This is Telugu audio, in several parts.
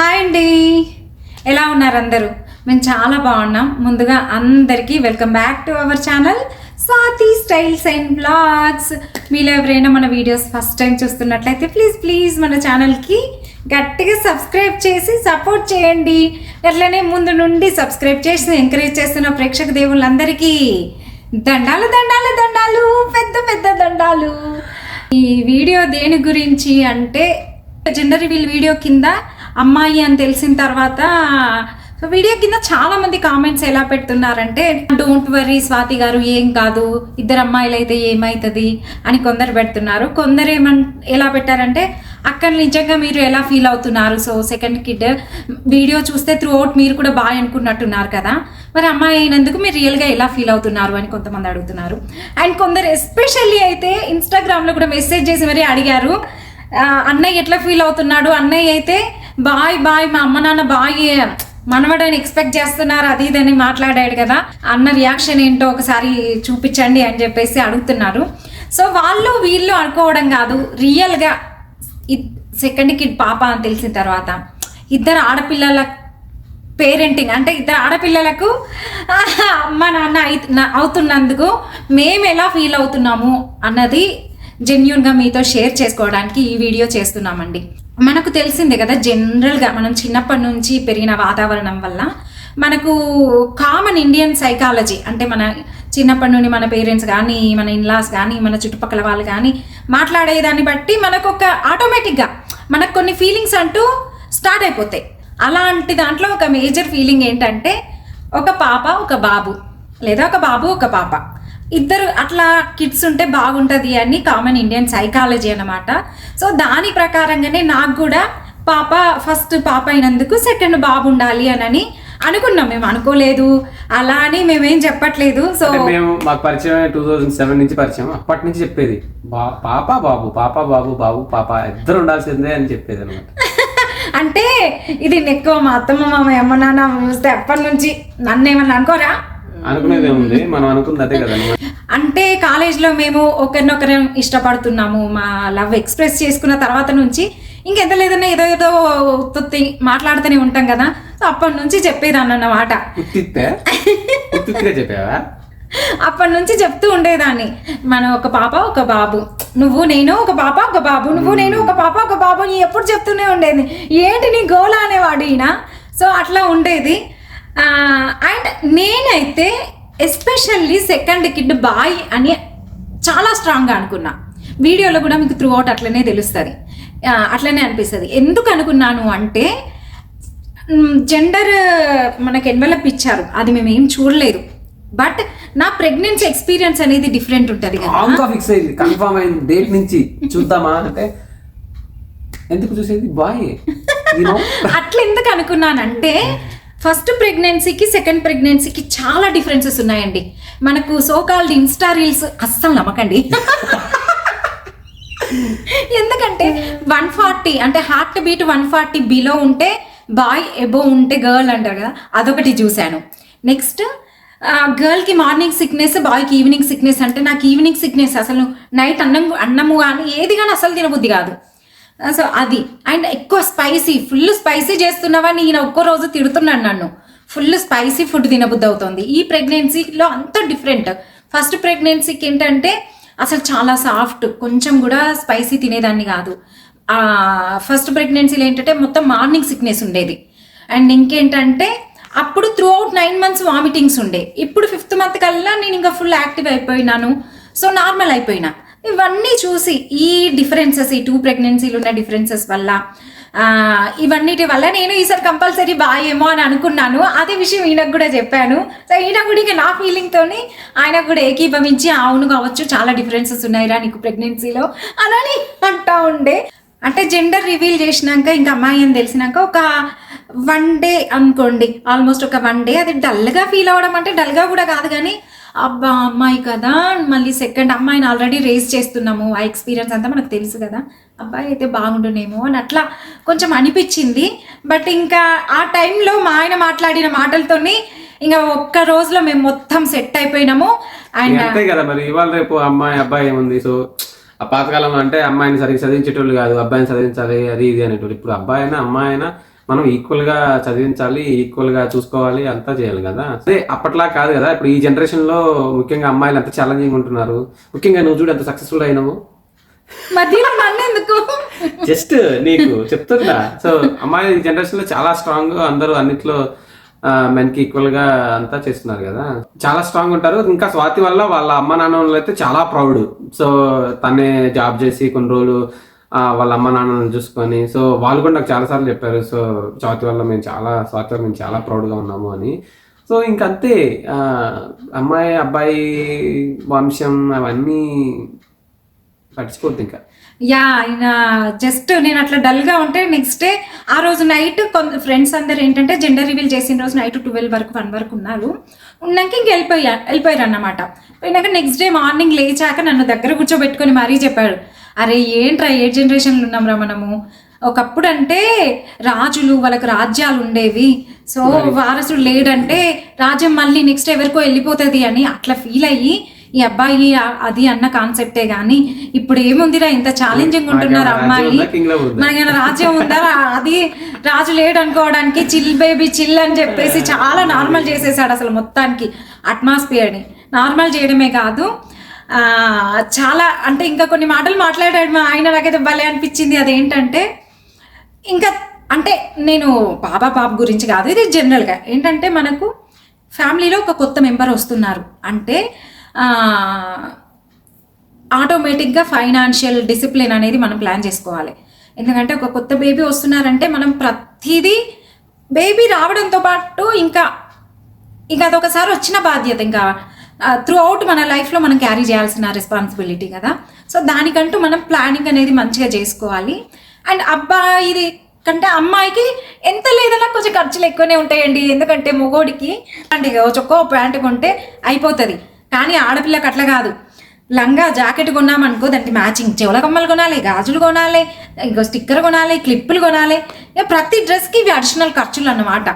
హాయ్ అండి. ఎలా ఉన్నారు అందరూ? మేము చాలా బాగున్నాం. ముందుగా అందరికీ welcome back to our channel Swathi styles and blogs. మీలో ఎవరైనా మన వీడియోస్ ఫస్ట్ టైం చూస్తున్నట్లయితే ప్లీజ్ ప్లీజ్ మన ఛానల్కి గట్టిగా సబ్స్క్రైబ్ చేసి సపోర్ట్ చేయండి. అట్లనే ముందు నుండి సబ్స్క్రైబ్ చేసి ఎంకరేజ్ చేస్తున్న ప్రేక్షక దేవుళ్ళందరికీ దండాలు దండాలు దండాలు పెద్ద పెద్ద దండాలు. ఈ వీడియో దేని గురించి అంటే జెండర్ వీల్ వీడియో కింద అమ్మాయి అని తెలిసిన తర్వాత సో వీడియో కింద చాలా మంది కామెంట్స్ ఎలా పెడుతున్నారంటే డోంట్ వరీ స్వాతి గారు ఏం కాదు ఇద్దరు అమ్మాయిలు అయితే ఏమవుతుంది అని కొందరు పెడుతున్నారు. కొందరు ఏమన్ ఎలా పెట్టారంటే అక్కడ నిజంగా మీరు ఎలా ఫీల్ అవుతున్నారు? సో సెకండ్ కిడ్ వీడియో చూస్తే త్రూ అవుట్ మీరు కూడా బాగా అనుకున్నట్టున్నారు కదా. మరి అమ్మాయి అయినందుకు మీరు రియల్గా ఎలా ఫీల్ అవుతున్నారు? అని కొంతమంది అడుగుతున్నారు. అండ్ కొందరు ఎస్పెషల్లీ అయితే ఇన్స్టాగ్రామ్లో కూడా మెసేజ్ చేసి మరీ అడిగారు అన్నయ్య ఎట్లా ఫీల్ అవుతున్నాడు? అన్నయ్య అయితే బాయ్ బాయ్ మా అమ్మ నాన్న బాయ్ మనవడని ఎక్స్పెక్ట్ చేస్తున్నారు అది ఇదని మాట్లాడాడు కదా. అన్న రియాక్షన్ ఏంటో ఒకసారి చూపించండి అని చెప్పేసి అడుగుతున్నారు. సో వాళ్ళు వీళ్ళు అనుకోవడం కాదు రియల్గా సెకండ్ కిడ్ పాప అని తెలిసిన తర్వాత ఇద్దరు ఆడపిల్లల పేరెంటింగ్ అంటే ఇద్దరు ఆడపిల్లలకు అమ్మ నాన్న అయి- అవుతున్నందుకు మేము ఎలా ఫీల్ అవుతున్నాము అన్నది జెన్యున్గా మీతో షేర్ చేసుకోవడానికి ఈ వీడియో చేస్తున్నామండి. మనకు తెలిసిందే కదా జనరల్గా మనం చిన్నప్పటి నుంచి పెరిగిన వాతావరణం వల్ల మనకు కామన్ ఇండియన్ సైకాలజీ అంటే మన చిన్నప్పటి నుండి మన పేరెంట్స్ కానీ మన ఇన్లాస్ కానీ మన చుట్టుపక్కల వాళ్ళు కానీ మాట్లాడేదాన్ని బట్టి మనకు ఒక ఆటోమేటిక్గా మనకు కొన్ని ఫీలింగ్స్ అంటూ స్టార్ట్ అయిపోతాయి. అలాంటి దాంట్లో ఒక మేజర్ ఫీలింగ్ ఏంటంటే ఒక పాప ఒక బాబు లేదా ఒక బాబు ఒక పాప. ఇద్దరు అట్లా కిడ్స్ ఉంటే బాగుంటుంది అని కామన్ ఇండియన్ సైకాలజీ అన్నమాట. సో దాని ప్రకారంగానే నాకు కూడా పాప ఫస్ట్ పాప అయినందుకు సెకండ్ బాబు ఉండాలి అని అనుకున్నాం. మేము అనుకోలేదు. అలా అని మేమేం చెప్పట్లేదు. సో మేము మాకు పరిచయం టూ థౌజండ్ సెవెన్ నుంచి పరిచయం. అప్పటి నుంచి చెప్పేది. పాప బాబు పాప బాబు బాబు పాప ఇద్దరు ఉండాల్సిందే అని చెప్పేది అనమాట. అంటే ఇది ఎక్కువ మా అత్తమ్మ మా అమ్మ నాన్న అప్పటి నుంచి నన్ను ఏమన్నా అనుకోరా? అనుకునేది ఏముంది మనం అనుకుంది అదే కదా. అంటే కాలేజ్లో మేము ఒకరినొకరు ఇష్టపడుతున్నాము. మా లవ్ ఎక్స్ప్రెస్ చేసుకున్న తర్వాత నుంచి ఇంకెంత లేదన్నా ఏదో ఏదో ఉత్తుత్తి మాట్లాడుతూనే ఉంటాం కదా. సో అప్పటి నుంచి చెప్పేదాన్ని అన్నమాట చెప్పావా? అప్పటి నుంచి చెప్తూ ఉండేదాన్ని. మన ఒక పాప ఒక బాబు. నువ్వు నేను ఒక పాప ఒక బాబు. నువ్వు నేను ఒక పాప ఒక బాబు ఎప్పుడు చెప్తూనే ఉండేది. ఏంటి నీ గోల అనేవాడు ఈయన? సో అట్లా ఉండేది. అండ్ నేనైతే ఎస్పెషల్లీ సెకండ్ కిడ్ బాయ్ అని చాలా స్ట్రాంగ్గా అనుకున్నా. వీడియోలో కూడా మీకు త్రూ అవుట్ అట్లనే తెలుస్తుంది. అట్లనే అనిపిస్తుంది. ఎందుకు అనుకున్నాను అంటే జెండర్ మనకి ఎన్వెలప్ ఇచ్చారు. అది మేము ఏం చూడలేదు. బట్ నా ప్రెగ్నెన్సీ ఎక్స్పీరియన్స్ అనేది డిఫరెంట్ ఉంటుంది కదా. ఫిక్స్ అయింది. కన్ఫర్మ్ అయింది. డేట్ నుంచి చూద్దామా అంటే ఎందుకు చూసేది? బాయ్ అట్లా ఎందుకు అనుకున్నానంటే ఫస్ట్ ప్రెగ్నెన్సీకి సెకండ్ ప్రెగ్నెన్సీకి చాలా డిఫరెన్సెస్ ఉన్నాయండి. మనకు సోకాల్డ్ ఇన్స్టా రీల్స్ అస్సలు నమ్మకండి. ఎందుకంటే వన్ ఫార్టీ అంటే heart beat one forty below ఉంటే బాయ్ ఎబో ఉంటే గర్ల్ అంటారు కదా అదొకటి చూశాను. నెక్స్ట్ గర్ల్కి మార్నింగ్ సిక్నెస్ బాయ్కి ఈవినింగ్ సిక్నెస్ అంటే నాకు ఈవినింగ్ సిక్నెస్ అసలు నైట్ అన్నం అన్నము కానీ ఏది కానీ అసలు తినబుద్ధి కాదు. సో అది. అండ్ ఎక్కువ స్పైసీ ఫుల్ స్పైసీ చేస్తున్నావని ఈయన ఒక్కో రోజు తిడుతున్నాడు నన్ను. ఫుల్ స్పైసీ ఫుడ్ తినబుద్ధి అవుతుంది ఈ ప్రెగ్నెన్సీలో అంత డిఫరెంట్. ఫస్ట్ ప్రెగ్నెన్సీకి ఏంటంటే అసలు చాలా సాఫ్ట్ కొంచెం కూడా స్పైసీ తినేదాన్ని కాదు. ఫస్ట్ ప్రెగ్నెన్సీలో ఏంటంటే మొత్తం మార్నింగ్ సిక్నెస్ ఉండేది. అండ్ ఇంకేంటంటే అప్పుడు throughout nine months vomitings ఉండే. ఇప్పుడు ఫిఫ్త్ మంత్ కల్లా నేను ఇంకా ఫుల్ యాక్టివ్ అయిపోయినాను. సో నార్మల్ అయిపోయినా. ఇవన్నీ చూసి ఈ డిఫరెన్సెస్ ఈ టూ ప్రెగ్నెన్సీలు ఉన్న డిఫరెన్సెస్ వల్ల ఇవన్నిటి వల్ల నేను ఈసారి కంపల్సరీ బాయేమో అని అనుకున్నాను. అదే విషయం ఈయనకు కూడా చెప్పాను. సో ఈయన కూడా ఇంకా నా ఫీలింగ్తో ఆయన కూడా ఏకీభవించి అవును కావచ్చు చాలా డిఫరెన్సెస్ ఉన్నాయిరా నీకు ప్రెగ్నెన్సీలో అలానే అంటా ఉండే. అంటే జెండర్ రివీల్ చేసినాక ఇంకా అమ్మాయి అని తెలిసినాక ఒక వన్ డే అనుకోండి ఆల్మోస్ట్ ఒక వన్ డే అది డల్గా ఫీల్ అవ్వడం అంటే డల్గా కూడా కాదు కానీ అబ్బా అమ్మాయి కదా మళ్ళీ సెకండ్ అమ్మాయిని ఆల్రెడీ రేస్ చేస్తున్నాము. ఆ ఎక్స్పీరియన్స్ అంతా మనకు తెలుసు కదా. అబ్బాయి అయితే బాగుండునేమో అని అట్లా కొంచెం అనిపించింది. బట్ ఇంకా ఆ టైంలో మా ఆయన మాట్లాడిన మాటలతోని ఇంకా ఒక్క రోజులో మేము మొత్తం సెట్ అయిపోయినాము. అండ్ అంతే కదా మరి. ఇవాళ రేపు అమ్మాయి అబ్బాయి ఏముంది? సో ఆ పాతకాలంలో అంటే అమ్మాయిని సరిగ్గా చదివించేటోళ్ళు కాదు. అబ్బాయిని చదివించాలి అది ఇది అనేటోళ్ళు. ఇప్పుడు అబ్బాయి అయినా అమ్మాయి అయినా మనం ఈక్వల్గా చదివించాలి ఈక్వల్గా చూసుకోవాలి అంతా చేయాలి కదా. అదే అప్పట్లా కాదు కదా. ఇప్పుడు ఈ జనరేషన్లో ముఖ్యంగా అమ్మాయిలు ఎంత ఛాలెంజింగ్ ఉంటున్నారు. ముఖ్యంగా నువ్వు చూడు ఎంత సక్సెస్ఫుల్ అయినావు. జస్ట్ నీకు చెప్తున్నా. సో అమ్మాయి జనరేషన్లో చాలా స్ట్రాంగ్ అందరూ అన్నిట్లో మెన్కి ఈక్వల్గా అంతా చేస్తున్నారు కదా. చాలా స్ట్రాంగ్ ఉంటారు. ఇంకా స్వాతి వల్ల వాళ్ళ అమ్మ నాన్న అయితే చాలా ప్రౌడ్ సో తనే జాబ్ చేసి కొన్ని రోజులు వాళ్ళ అమ్మ నాన్నని చూసుకొని సో వాళ్ళు కూడా నాకు చాలాసార్లు చెప్పారు సో స్వాతి వల్ల మేము చాలా స్వాతి వల్ల మేము చాలా ప్రౌడ్గా ఉన్నాము అని. సో ఇంకంతే అమ్మాయి అబ్బాయి వంశం అవన్నీ పట్టించుకోవద్దు ఇంకా. యా ఆయన జస్ట్ నేను అట్లా డల్గా ఉంటే నెక్స్ట్ డే ఆ రోజు నైట్ కొంత ఫ్రెండ్స్ అందరు ఏంటంటే జెండర్ రివీల్ చేసిన రోజు నైట్ ట్వెల్వ్ వరకు వన్ వరకు ఉన్నారు. ఉన్నాక ఇంక వెళ్ళిపోయా వెళ్ళిపోయారు అన్నమాట పోయినాక నెక్స్ట్ డే మార్నింగ్ లేచాక నన్ను దగ్గర కూర్చోబెట్టుకొని మరీ చెప్పాడు అరే ఏంట్రా ఏ జనరేషన్లో ఉన్నాంరా మనము? ఒకప్పుడు అంటే రాజులు వాళ్ళకి రాజ్యాలు ఉండేవి సో వారసుడు లేడంటే రాజ్యం మళ్ళీ నెక్స్ట్ ఎవరికో వెళ్ళిపోతుంది అని అట్లా ఫీల్ అయ్యి ఈ అబ్బాయి అది అన్న కాన్సెప్టే గానీ ఇప్పుడు ఏముందిరా ఇంత ఛాలెంజింగ్ ఉంటున్నారు అమ్మాయి? మనకేమైనా రాజ్యం ఉందా? అది రాజు లేడు అనుకోవడానికి చిల్ బేబీ చిల్ అని చెప్పేసి చాలా నార్మల్ చేసేసాడు అసలు మొత్తానికి. అట్మాస్ఫియర్ని నార్మల్ చేయడమే కాదు చాలా అంటే ఇంకా కొన్ని మాటలు మాట్లాడాడు మా ఆయన నాకైతే భలే అనిపించింది. అదేంటంటే ఇంకా అంటే నేను బాబా పాప గురించి కాదు ఇది జనరల్గా ఏంటంటే మనకు ఫ్యామిలీలో ఒక కొత్త మెంబర్ వస్తున్నారు. అంటే ఆటోమేటిక్గా ఫైనాన్షియల్ డిసిప్లిన్ అనేది మనం ప్లాన్ చేసుకోవాలి. ఎందుకంటే ఒక కొత్త బేబీ వస్తున్నారంటే మనం ప్రతిదీ బేబీ రావడంతో పాటు ఇంకా ఇంకా అదొకసారి వచ్చిన బాధ్యత. ఇంకా త్రూ అవుట్ మన లైఫ్లో మనం క్యారీ చేయాల్సిన రెస్పాన్సిబిలిటీ కదా. సో దానికంటూ మనం ప్లానింగ్ అనేది మంచిగా చేసుకోవాలి. అండ్ అబ్బాయిది కంటే అమ్మాయికి ఎంత లేదన్నా కొంచెం ఖర్చులు ఎక్కువనే ఉంటాయండి. ఎందుకంటే మొగోడికి అంటే చొక్కో ప్యాంట్ కొంటే అయిపోతుంది. కానీ ఆడపిల్లకి అట్లా కాదు. లంగా జాకెట్ కొన్నామనుకో దానికి మ్యాచింగ్ చెవుల కమ్మలు కొనాలి గాజులు కొనాలి ఇంకో స్టిక్కర్ కొనాలి క్లిప్పులు కొనాలి. ఇక ప్రతి డ్రెస్కి ఇవి అడిషనల్ ఖర్చులు అన్నమాట.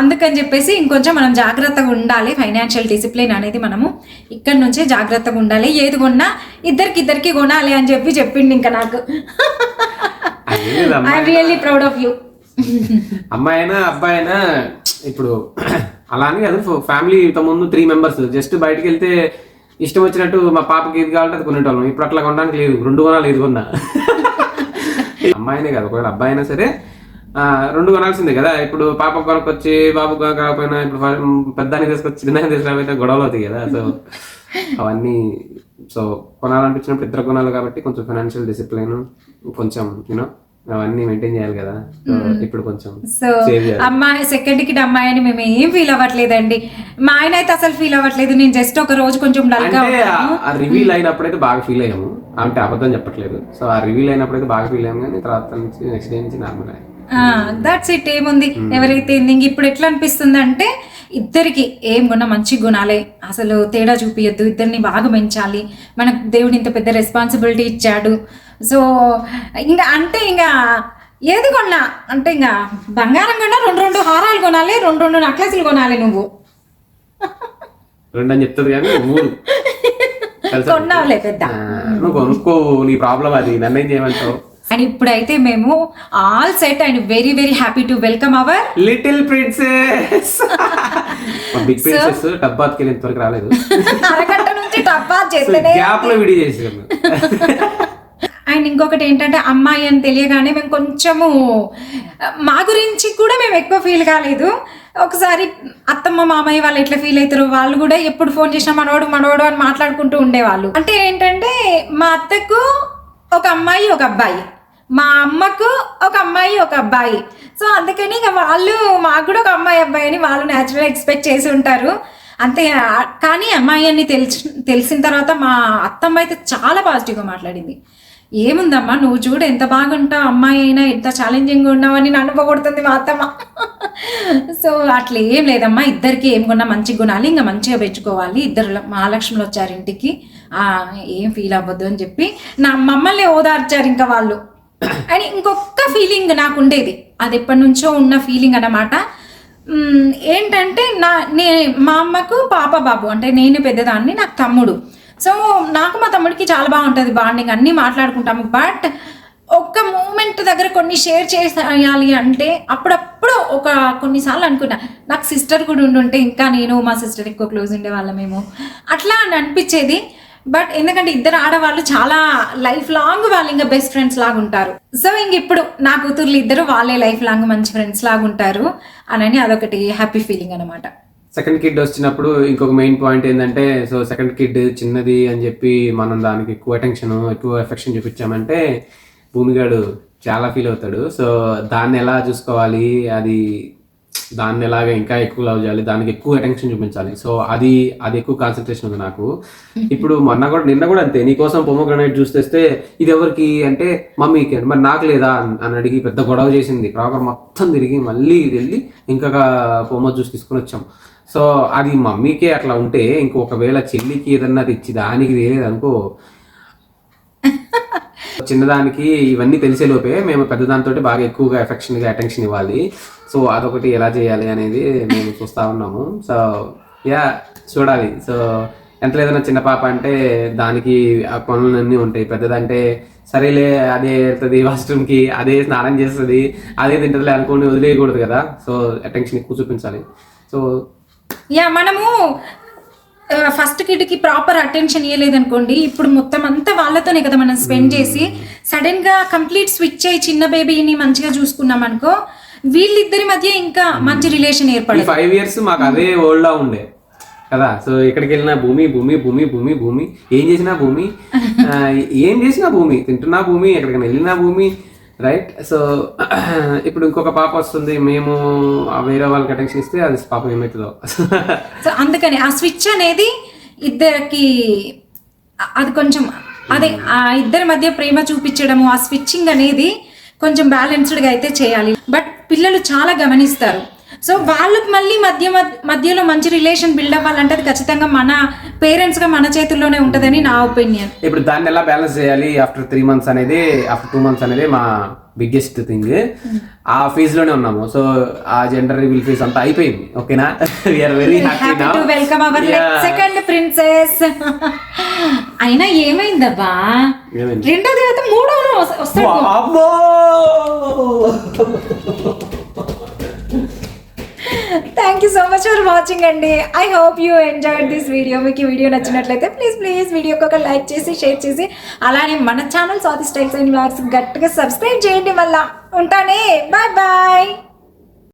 అందుకని చెప్పేసి ఇంకొంచెం మనం జాగ్రత్తగా ఉండాలి. ఫైనాన్షియల్ డిసిప్లిన్ అనేది మనము ఇక్కడ నుంచే జాగ్రత్తగా ఉండాలి. ఏది కొన్నా ఇద్దరికి ఇద్దరికి కొనాలి అని చెప్పి చెప్పిండు ఇంకా నాకు. I'm really proud of you అమ్మాయి అయినా అబ్బాయి అయినా ఇప్పుడు అలా అని కాదు ఫ్యామిలీ ముందు త్రీ మెంబర్స్ జస్ట్ బయటకు వెళ్తే ఇష్టం వచ్చినట్టు మా పాపకి ఇది కావాలంటే అది కొనేటోళ్ళం. ఇప్పుడు అట్లా కొనడానికి లేదు. రెండు కొనాలి ఇది కొన్నా. అమ్మాయినే కాదు. ఒకవేళ అబ్బాయి అయినా సరే రెండు కొనాల్సిందే కదా. ఇప్పుడు పాప కొనకొచ్చి బాబు కాకపోయినా ఇప్పుడు పెద్దాన్ని తీసుకొచ్చి చిన్న తీసుకురాకపోతే గొడవలు అవుతాయి కదా. సో అవన్నీ సో కొనాలనిపించినప్పుడు ఇద్దరు కొనాలి కాబట్టి కొంచెం ఫైనాన్షియల్ డిసిప్లైన్ కొంచెం యూనో అవన్నీ మెయింటైన్ చేయాలి కదా. సో ఇప్పుడు కొంచెం సో అమ్మాయి సెకండ్కి అమ్మాయి అని మేము ఏం ఫీల్ అవ్వట్లేదండి. మా ఆయన అయితే అసలు ఫీల్ అవ్వట్లేదు. నేను జస్ట్ ఒక రోజు కొంచెం డల్గా రివీల్ అయినప్పుడైతే బాగా ఫీల్ అయ్యాము. అంటే అబద్ధం చెప్పట్లేదు. సో ఆ రివీల్ అయినప్పుడైతే బాగా ఫీల్ అయ్యాము కానీ తర్వాత నుంచి నెక్స్ట్ డే నుంచి నార్మల్ దట్స్ ఇట్ ఏముంది? ఎవరైతే ఇంక ఇప్పుడు ఎట్లా అనిపిస్తుంది అంటే ఇద్దరికి ఏం కొన్నా మంచి గుణాలే. అసలు తేడా చూపియద్దు. ఇద్దరిని బాగా పెంచాలి. మనకు దేవుడు ఇంత పెద్ద రెస్పాన్సిబిలిటీ ఇచ్చాడు. సో ఇంకా అంటే ఇంకా ఏది కొన్నా? అంటే ఇంకా బంగారం కొన్నా రెండు రెండు హారాలు కొనాలి రెండు రెండు నక్లెస్లు కొనాలి నువ్వు. రెండు అని చెప్తుంది కానీ మూడు? కొన్నావులే పెద్ద. నువ్వు కొనుక్కోవు నీ ప్రాబ్లం అది నన్నేం చేయమంటావు? అండ్ ఇప్పుడైతే మేము all set and very very happy to welcome our little princess. Big princess డబ్బాకి వెళ్ళి ఇంతవరకు రాలేదు. అరగంట నుంచి టప్పా చేస్తేనే గ్యాప్లో విడి చేసాము అండ్ ఇంకొకటి ఏంటంటే అమ్మాయి అని తెలియగానే మేము కొంచెము మా గురించి కూడా మేము ఎక్కువ ఫీల్ కాలేదు. ఒకసారి అత్తమ్మ మామయ్య వాళ్ళు ఎట్లా ఫీల్ అవుతారు వాళ్ళు కూడా ఎప్పుడు ఫోన్ చేసినా మనోడు మనోడు అని మాట్లాడుకుంటూ ఉండేవాళ్ళు. అంటే ఏంటంటే మా అత్తకు ఒక అమ్మాయి ఒక అబ్బాయి. మా అమ్మకు ఒక అమ్మాయి ఒక అబ్బాయి. సో అందుకని ఇక వాళ్ళు మాకు కూడా ఒక అమ్మాయి అబ్బాయి అని వాళ్ళు న్యాచురల్ ఎక్స్పెక్ట్ చేసి ఉంటారు. అంతే కానీ అమ్మాయి అని తెలిసి తెలిసిన తర్వాత మా అత్తమ్మ అయితే చాలా పాజిటివ్గా మాట్లాడింది. ఏముందమ్మా? నువ్వు చూడు ఎంత బాగుంటావు అమ్మాయి అయినా ఎంత ఛాలెంజింగ్ ఉన్నావని నన్ను పొగడుతుంది మా అత్తమ్మ. సో అట్లా ఏం లేదమ్మా. ఇద్దరికి ఏం కొన్నా మంచి గుణాలు ఇంకా మంచిగా పెంచుకోవాలి. ఇద్దరు ల- మహాలక్ష్ములు వచ్చారు ఇంటికి. ఏం ఫీల్ అవ్వద్దు అని చెప్పి నా మమ్మల్ని ఓదార్చారు ఇంకా వాళ్ళు. అని ఇంకొక ఫీలింగ్ నాకు ఉండేది. అది ఎప్పటి నుంచో ఉన్న ఫీలింగ్ అన్నమాట. ఏంటంటే నా నే మా అమ్మకు పాప బాబు అంటే నేను పెద్దదాన్ని నాకు తమ్ముడు. సో నాకు మా తమ్ముడికి చాలా బాగుంటుంది బాండింగ్ అన్నీ మాట్లాడుకుంటాము. బట్ ఒక్క మూమెంట్ దగ్గర కొన్ని షేర్ చేయాలి అంటే అప్పుడప్పుడు ఒక కొన్నిసార్లు అనుకున్నా నాకు సిస్టర్ కూడా ఉండుంటే ఇంకా నేను మా సిస్టర్ ఎక్కువ క్లోజ్ ఉండేవాళ్ళమేమో అట్లా అని అనిపించేది. బట్ ఎందుకంటే ఇద్దరు ఆడవాళ్ళు చాలా లైఫ్ లాంగ్ వాళ్ళు ఇంకా బెస్ట్ ఫ్రెండ్స్ లాగా ఉంటారు. సో ఇంక ఇప్పుడు నా కూతుర్లు ఇద్దరు వాళ్ళే లైఫ్ లాంగ్ మంచి ఫ్రెండ్స్ లాగా ఉంటారు. అని అదొకటి హ్యాపీ ఫీలింగ్ అనమాట సెకండ్ కిడ్ వచ్చినప్పుడు ఇంకొక మెయిన్ పాయింట్ ఏంటంటే సో సెకండ్ కిడ్ చిన్నది అని చెప్పి మనం దానికి ఎక్కువ అటెన్షన్ ఎక్కువ ఎఫెక్షన్ చూపించామంటే భూమిగాడు చాలా ఫీల్ అవుతాడు. సో దాన్ని ఎలా చూసుకోవాలి అది దాన్ని ఎలాగ ఇంకా ఎక్కువ లవ్ చేయాలి దానికి ఎక్కువ అటెన్షన్ చూపించాలి. సో అది అది ఎక్కువ కాన్సన్ట్రేషన్ ఉంది నాకు. ఇప్పుడు మొన్న కూడా నిన్న కూడా అంతే. నీకోసం పొమ్మగ్రనైట్ జ్యూస్ తెస్తే ఇది ఎవరికి అంటే మమ్మీకి. మరి నాకు లేదా? అని- అడిగి పెద్ద గొడవ చేసింది. ప్రాపర్ మొత్తం తిరిగి మళ్ళీ వెళ్ళి ఇంకొక పొమ్మ జ్యూస్ తీసుకొని వచ్చాం. సో అది మమ్మీకే అట్లా ఉంటే ఇంకొకవేళ చెల్లికి ఏదన్నా తెచ్చి దానికి తెలియదు అనుకో చిన్నదానికి ఇవన్నీ తెలిసే లోపే మేము పెద్దదానితో బాగా ఎక్కువగా ఎఫెక్షన్గా అటెన్షన్ ఇవ్వాలి. సో అదొకటి ఎలా చేయాలి అనేది మేము చూస్తా ఉన్నాము. సో యా చూడాలి. సో ఎంత లేదన్నా చిన్న పాప అంటే దానికి ఆ పనులన్నీ ఉంటాయి. పెద్దదంటే సరేలే అదే వెళ్తుంది వాష్రూమ్కి అదే స్నానం చేస్తుంది అదే తింటదిలే అనుకోని వదిలేయకూడదు కదా. సో అటెన్షన్ ఎక్కువ చూపించాలి. సో యా మనము ఫస్ట్ కిడ్కి ప్రాపర్ అటెన్షన్ ఇవ్వలేదు అనుకోండి ఇప్పుడు మొత్తం అంతా వాళ్ళతోనే కదా మనం స్పెండ్ చేసి. సడన్గా కంప్లీట్ స్విచ్ అయ్యి చిన్న బేబీని మంచిగా చూసుకున్నాం అనుకో వీళ్ళిద్దరి మధ్య ఇంకా మంచి రిలేషన్ ఏర్పడదు. ఫైవ్ ఇయర్స్ మాకు అదే వరల్డ్ లా ఉండే. కదా? సో ఎక్కడికి వెళ్ళినా భూమి భూమి భూమి భూమి భూమి. ఏం చేసినా భూమి. ఏం చేసినా భూమి. తింటున్నా భూమి ఎక్కడికైనా వెళ్ళినా భూమి. రైట్ సో ఇప్పుడు ఇంకొక పాప వస్తుంది. మేము ఆ వేరే వాళ్ళకి అటెన్షన్ ఇస్తే అది పాప ఏమవుతుందో సో అందుకని ఆ స్విచ్ అనేది ఇద్దరికి అది కొంచెం అదే ఆ ఇద్దరి మధ్య ప్రేమ చూపించడము ఆ స్విచ్చింగ్ అనేది కొంచెం బ్యాలెన్స్డ్గా అయితే చేయాలి. బట్ పిల్లలు చాలా గమనిస్తారు. సో వాళ్ళకి మళ్ళీ మధ్య మధ్య- మధ్యలో మంచి రిలేషన్ బిల్డ్ అవ్వాలంటే అది ఖచ్చితంగా మన పేరెంట్స్గా మన చేతుల్లోనే ఉంటుందని నా ఒపీనియన్. ఇప్పుడు దాన్ని ఎలా బ్యాలెన్స్ చేయాలి ఆఫ్టర్ త్రీ మంత్స్ అనేది ఆఫ్టర్ టూ మంత్స్ అనేది మా బిగ్గెస్ట్ థింగ్. ఆ ఫేజ్లోనే ఉన్నాము. సో ఆ జెండర్ రివీల్ ఫేజ్ అంతా అయిపోయింది. ఓకేనా? We are very happy to welcome our second princess అయినా ఏమైందబ్బా? ఏమైంది? రెండోది అయితే మూడో వస్తాడు. అమ్మో thank you so much for watching అండి. I hope you enjoyed this video మీకు ఈ వీడియో నచ్చినట్లయితే ప్లీజ్ ప్లీజ్ వీడియోకి ఒక లైక్ చేసి షేర్ చేసి అలానే మన channel Swathi styles and blogs గట్టిగా సబ్స్క్రైబ్ చేయండి మళ్ళీ. ఉంటానే. Bye bye